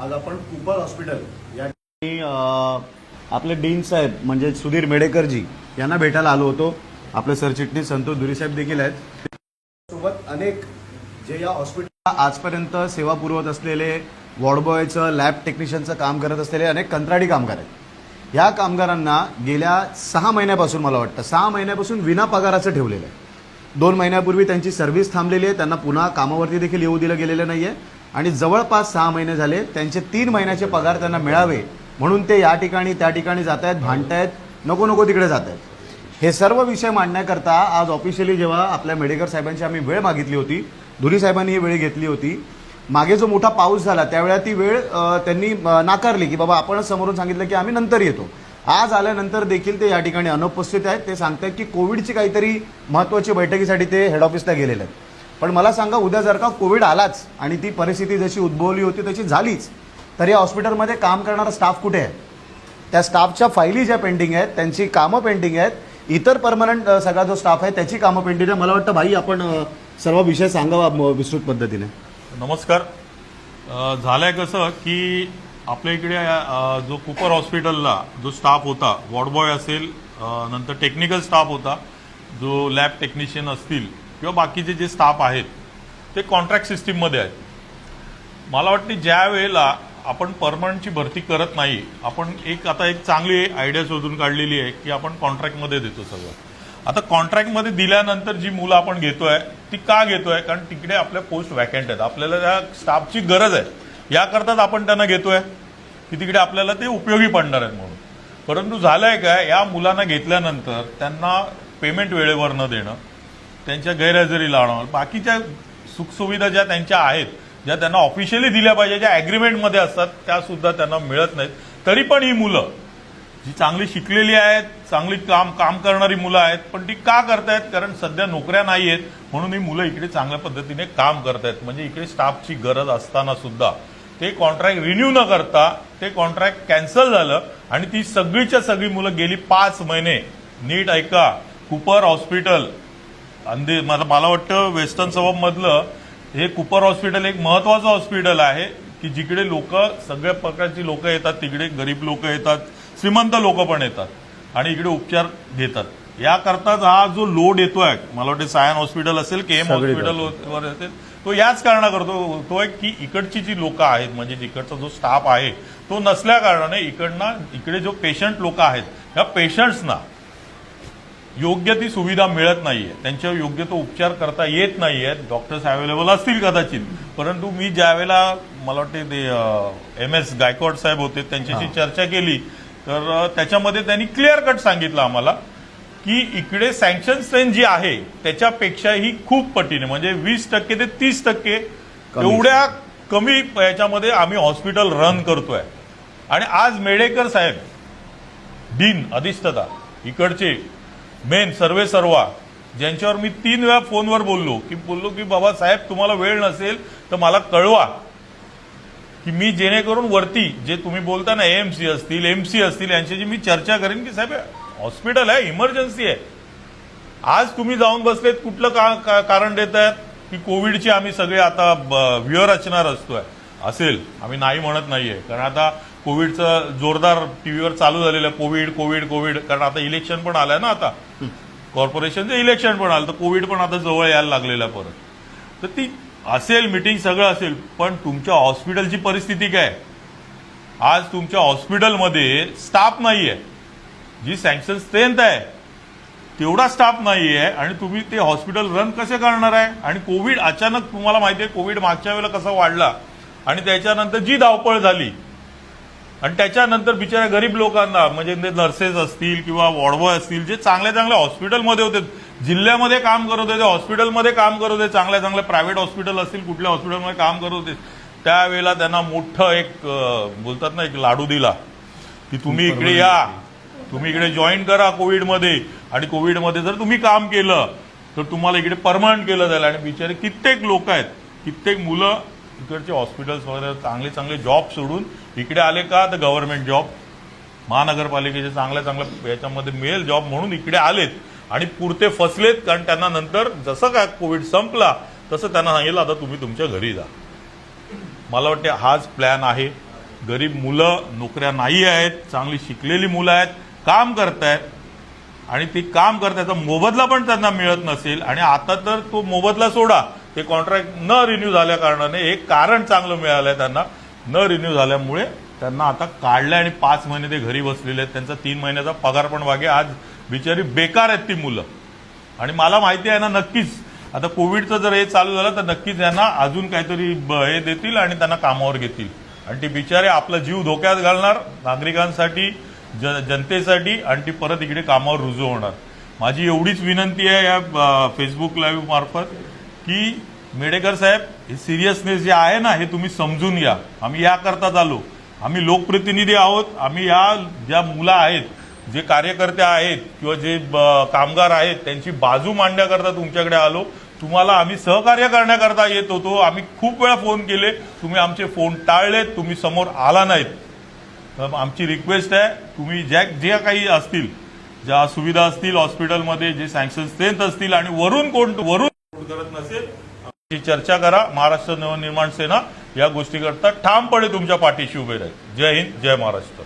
आज आपण Cooper hospital या ठिकाणी आपले डीन साहेब म्हणजे सुधीर मेडेकरजी यांना भेटायला आलो होतो. आपले सरचिटणीस संतोष धुरी साहेब देखील आहेत. सोबत अनेक जे या हॉस्पिटल आजपर्यंत सेवा पुरवत असलेले वॉर्डबॉयचं लॅब टेक्निशियनचं काम करत असलेले अनेक कंत्राटी कामगार आहेत. ह्या कामगारांना गेल्या सहा महिन्यापासून मला वाटतं सहा महिन्यापासून विना पगाराचं ठेवलेलं आहे. दोन महिन्यापूर्वी त्यांची सर्व्हिस थांबलेली आहे त्यांना पुन्हा कामावरती देखील येऊ दिलं गेलेलं नाही आहे आणि जवळपास सहा महिने झाले त्यांचे तीन महिन्याचे पगार त्यांना मिळावे म्हणून ते या ठिकाणी त्या ठिकाणी जात आहेत भांडतायत नको नको तिकडे जात आहेत हे सर्व विषय मांडण्याकरता आज ऑफिशियली जेव्हा आपल्या मेडेकर साहेबांची आम्ही वेळ मागितली होती धुरी साहेबांनी ही वेळ घेतली होती मागे जो मोठा पाऊस झाला त्यावेळेला ती वेळ त्यांनी नाकारली की बाबा आपणच समोरून सांगितलं की आम्ही नंतर येतो. आज आल्यानंतर देखील ते या ठिकाणी अनुपस्थित आहेत ते सांगतायत की कोविडची काहीतरी महत्वाची बैठकीसाठी ते हेड ऑफिसला गेलेले आहेत. पण मला सांगा उद्या जर का कोविड आलाच आणि ती परिस्थिती जशी उद्भवली होती तशी झालीच तर या हॉस्पिटलमध्ये काम करणारा स्टाफ कुठे आहे? त्या स्टाफच्या फायली ज्या पेंडिंग आहेत त्यांची कामं पेंडिंग आहेत इतर परमनंट सगळा जो स्टाफ आहे त्याची कामं पेंडिंग आहे मला वाटतं भाई आपण सर्व विषय सांगावा विस्तृत पद्धतीने. नमस्कार. झालं झालंय कसं की आपल्या इकडे जो कुपर हॉस्पिटलला जो स्टाफ होता वॉर्डबॉय असेल नंतर टेक्निकल स्टाफ होता जो लॅब टेक्निशियन असतील किंवा बाकीचे जे स्टाफ आहेत ते कॉन्ट्रॅक्ट सिस्टीममध्ये आहेत. मला वाटते ज्या वेळेला आपण परमनंटची भरती करत नाही आपण एक आता एक चांगली आयडिया शोधून काढलेली आहे की आपण कॉन्ट्रॅक्टमध्ये देतो सगळं. आता कॉन्ट्रॅक्टमध्ये दिल्यानंतर जी मुलं आपण घेतोय ती का घेतोय? कारण तिकडे आपल्या पोस्ट वॅकंट आहेत. आपल्याला त्या स्टाफची गरज आहे. याकरताच आपण त्यांना घेतोय की तिकडे आपल्याला ते उपयोगी पडणार आहेत म्हणून. परंतु झालंय काय? या मुलांना घेतल्यानंतर त्यांना पेमेंट वेळेवर न देणं त्यांच्या गैरहजेरी लावणं. बाकीच्या सुखसुविधा ज्या त्यांच्या आहेत ज्या त्यांना ऑफिशियली दिल्या पाहिजे ज्या ॲग्रीमेंटमध्ये असतात त्या सुद्धा त्यांना मिळत नाहीत. तरी पण ही मुलं जी चांगली शिकलेली आहेत चांगली काम काम करणारी मुलं आहेत पण ती का करतायत? कारण सध्या नोकऱ्या नाही आहेत म्हणून ही मुलं इकडे चांगल्या पद्धतीने काम करतायत. म्हणजे इकडे स्टाफची गरज असताना सुद्धा. ते कॉन्ट्रॅक्ट रिन्यू न करता ते कॉन्ट्रॅक्ट कॅन्सल झालं आणि ती सगळीच्या सगळी मुलं गेली पाच महिने. नीट ऐका कुपर हॉस्पिटल अंधे मला मला वाटतं वेस्टर्न सबब मधलं हे कुपर हॉस्पिटल एक महत्वाचं हॉस्पिटल आहे की जिकडे लोक सगळ्या प्रकारची लोक येतात तिकडे गरीब लोक येतात श्रीमंत लोक पण येतात आणि इकडे उपचार घेतात याकरताच हा जो लोड येतोय मला वाटतं सायन हॉस्पिटल असेल के एम. हॉस्पिटल वर असेल तो याच कारणा करतो होतोय की इकडची जी लोक आहेत म्हणजे इकडचा जो स्टाफ आहे तो नसल्या कारणाने इकडनं इकडे जो पेशंट लोक आहेत या पेशंट्सना योग्य ती सुविधा मिळत नाहीये. त्यांच्यावर योग्य तो उपचार करता येत नाहीये. डॉक्टर्स अवेलेबल असतील कदाचित. परंतु मी ज्यावेळेला मला वाटते ते एम एस गायकवाड साहेब होते त्यांच्याशी चर्चा केली तर त्याच्यामध्ये त्यांनी क्लिअर कट सांगितलं आम्हाला की इकडे सँक्शन स्ट्रेंथ जी आहे त्याच्यापेक्षाही खूप पटीने म्हणजे वीस टक्के ते तीस टक्के. एवढ्या कमी याच्यामध्ये आम्ही हॉस्पिटल रन करतोय. आणि आज मेडेकर साहेब डीन अधिष्ठता इकडचे मेन सर्वे सर्वा. ज्यांच्यावर मी तीन वेळा फोनवर बोललो की बोललो की बाबा साहेब तुम्हाला वेळ नसेल तर मला कळवा. की मी जेणेकरून वरती जे तुम्ही बोलता ना एएमसी असतील एमसी असतील यांच्याशी मी चर्चा करेन की साहेब हॉस्पिटल आहे इमर्जन्सी आहे. आज तुम्ही जाऊन बसलेत कुठलं का, का, कारण देत आहेत? की कोविडची आम्ही सगळे आता ब- व्यूहरचना रचतोय असेल आम्ही नाही म्हणत नाहीये. कारण आता कोविडचं जोरदार टीव्हीवर चालू झालेलं आहे कोविड कोविड कोविड कारण आता इलेक्शन पण आलंय ना आता. कॉर्पोरेशनचं इलेक्शन पण आलं तर कोविड पण आता जवळ यायला लागलेलं परत. तर ती असेल मिटिंग सगळं असेल पण तुमच्या हॉस्पिटलची परिस्थिती काय? आज तुमच्या हॉस्पिटलमध्ये स्टाफ नाही आहे जी सँक्शन स्ट्रेंथ आहे तेवढा स्टाफ नाही आहे आणि तुम्ही ते हॉस्पिटल रन कसे करणार आहे? आणि कोविड अचानक तुम्हाला माहिती आहे कोविड मागच्या वेळेला कसा वाढला? आणि त्याच्यानंतर जी धावपळ झाली आणि त्याच्यानंतर बिचाऱ्या गरीब लोकांना म्हणजे ते नर्सेस असतील किंवा वॉर्डबॉय असतील जे चांगल्या चांगल्या हॉस्पिटलमध्ये होते जिल्ह्यामध्ये काम करत होते हॉस्पिटलमध्ये काम करत होते चांगल्या चांगल्या प्रायव्हेट हॉस्पिटल असतील कुठल्या हॉस्पिटलमध्ये काम करत होते त्यावेळेला त्यांना मोठं एक बोलतात ना एक लाडू दिला की तुम्ही इकडे या तुम्ही इकडे जॉईन करा कोविडमध्ये आणि कोविडमध्ये जर तुम्ही काम केलं तर तुम्हाला इकडे परमनंट केलं जाईल आणि बिचारे कित्येक लोक आहेत कित्येक मुलं इकडचे हॉस्पिटल्स वगैरे चांगले चांगले जॉब सोडून इकडे आले का तर गव्हर्नमेंट जॉब महानगरपालिकेचे चांगल्या चांगल्या याच्यामध्ये मिळेल जॉब म्हणून इकडे आलेत आणि पुरते फसलेत कारण त्यांना नंतर जसं काय कोविड संपला तसं त्यांना सांगितलं आता तुम्ही तुमच्या घरी जा. मला वाटते हाच प्लॅन आहे. गरीब मुलं नोकऱ्या नाही आहेत चांगली शिकलेली मुलं आहेत काम करतायत आणि ती काम करतायचा मोबदला पण त्यांना मिळत नसेल आणि आता तर तो मोबदला सोडा. ते कॉन्ट्रॅक्ट न रिन्यू झाल्या कारणाने एक कारण चांगलं मिळालं आहे त्यांना. न रिन्यू झाल्यामुळे त्यांना आता काढलं आणि पाच महिने ते घरी बसलेले आहेत. त्यांचा तीन महिन्याचा पगार पण वागे. आज बिचारी बेकार आहेत ती मुलं. आणि मला माहिती आहे ना नक्कीच. आता कोविडचं जर हे चालू झालं तर नक्कीच यांना अजून काहीतरी ब- हे देतील आणि त्यांना कामावर घेतील. आणि ती बिचारे आपला जीव धोक्यात घालणार नागरिकांसाठी ज जनतेसाठी आणि ती परत इकडे कामावर रुजू होणार. माझी एवढीच विनंती आहे या फेसबुक लाईव्ह मार्फत. की मेडेकर साहेब हे सिरियसनेस जे आहे ना हे तुम्ही समजून घ्या. आम्ही याकरताच आलो आम्ही लोकप्रतिनिधी आहोत. आम्ही या ज्या मुलं आहेत जे कार्यकर्ते आहेत किंवा जे ब- कामगार आहेत त्यांची बाजू मांडण्याकरता तुमच्याकडे आलो. तुम्हाला आम्ही सहकार्य करण्याकरता येत होतो. आम्ही खूप वेळा फोन केले. तुम्ही आमचे फोन टाळलेत. तुम्ही समोर आला नाहीत. तर आमची रिक्वेस्ट आहे तुम्ही ज्या ज्या काही असतील ज्या सुविधा असतील हॉस्पिटलमध्ये जे सँक्शन स्ट्रेंथ असतील आणि वरून कोण वरून करत नसेल आमची चर्चा करा. महाराष्ट्र नवनिर्माण सेना या गोष्टीकरता ठामपणे तुमच्या पाठीशी उभे राहील. जय हिंद जय महाराष्ट्र.